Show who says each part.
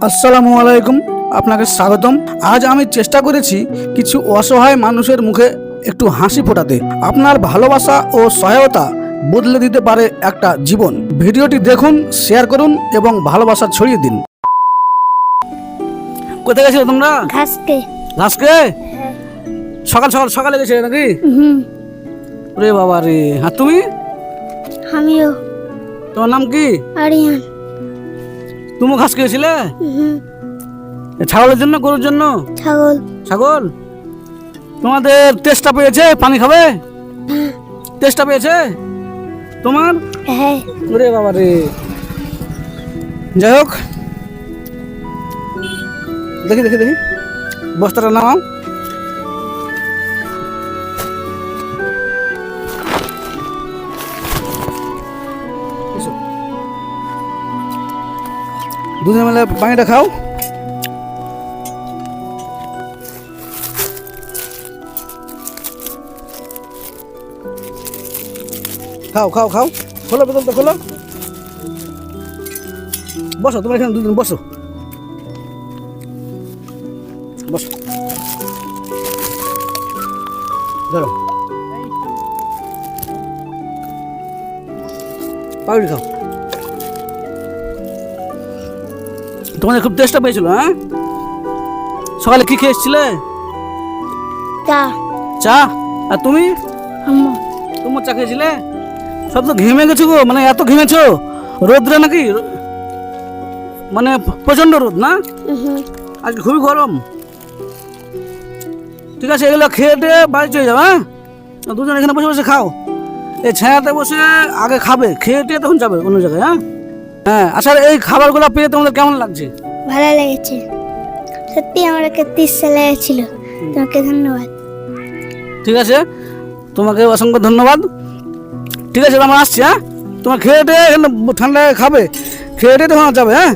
Speaker 1: আসসালামু আলাইকুম আপনাকে স্বাগতম। আজ আমি চেষ্টা করেছি কিছু অসহায় মানুষের মুখে একটু হাসি ফোটাতে। আপনার ভালোবাসা ও সহায়তা বদলে দিতে পারে একটা জীবন। ভিডিওটি দেখুন শেয়ার করুন এবং ভালোবাসা ছড়িয়ে দিন। কোথায় গেছিলে তোমরা?
Speaker 2: ঘাসকে।
Speaker 1: ঘাসকে? সকাল সকাল সকালে গেছিলে নাকি?
Speaker 2: হুম
Speaker 1: রে বাবা রে আর তুমি?
Speaker 2: আমিও।
Speaker 1: তোমার নাম কি?
Speaker 2: আরিয়ান।
Speaker 1: তুমি ঘাস খেয়েছিলে? ছাগলের জন্য গরুর জন্য?
Speaker 2: ছাগল।
Speaker 1: ছাগল? তোমাদের টেস্টটা পেয়েছে? পানি খাবে? টেস্টটা পেয়েছে? তোমার?
Speaker 2: হ্যাঁ।
Speaker 1: ওরে বাবা রে। যাই হোক। দেখি দেখি দেখি। বস্তাটা নাও এসো। দুজনে মিলে পানিটা খাও। খাও খাও খাও। খোলো বোতলটা খোলো। বসো, তোমার এখানে দুজন, বসো। বসো। ধরো। পাউরি খাও। তোমাদের খুব টেস্টটা পেয়েছিল হ্যাঁ? সকালে কি খেয়ে এসেছিলে
Speaker 2: তা
Speaker 1: চা? আর তুমি? তোমার চা খেয়েছিলে? সব তো ঘেমে গেছো গো মানে এত ঘেমেছো? রোদ্রে নাকি? মানে প্রচণ্ড রোদ না? আজকে খুবই গরম। ঠিক আছে এগুলো খেয়ে টেয়ে বাড়ি চলে যাও হ্যাঁ? দুজন এখানে বসে বসে খাও। এই ছায়াতে বসে আগে খাবে খেয়ে টেয়ে তখন যাবে অন্য জায়গায় হ্যাঁ? হ্যাঁ আচ্ছা এই খাবারগুলো পেয়ে তোমাদের কেমন লাগছে?
Speaker 2: ভালো লেগেছে। সত্যি আমার একটা তিসা লেগেছিল। তোমাকে ধন্যবাদ।
Speaker 1: ঠিক আছে তোমাকে অসংখ্য ধন্যবাদ। ঠিক আছে আমরা আসছি হ্যাঁ? তোমার খেয়ে টেয়ে ঠান্ডায় খাবে। খেয়ে টেয়ে তোমার যাবে হ্যাঁ?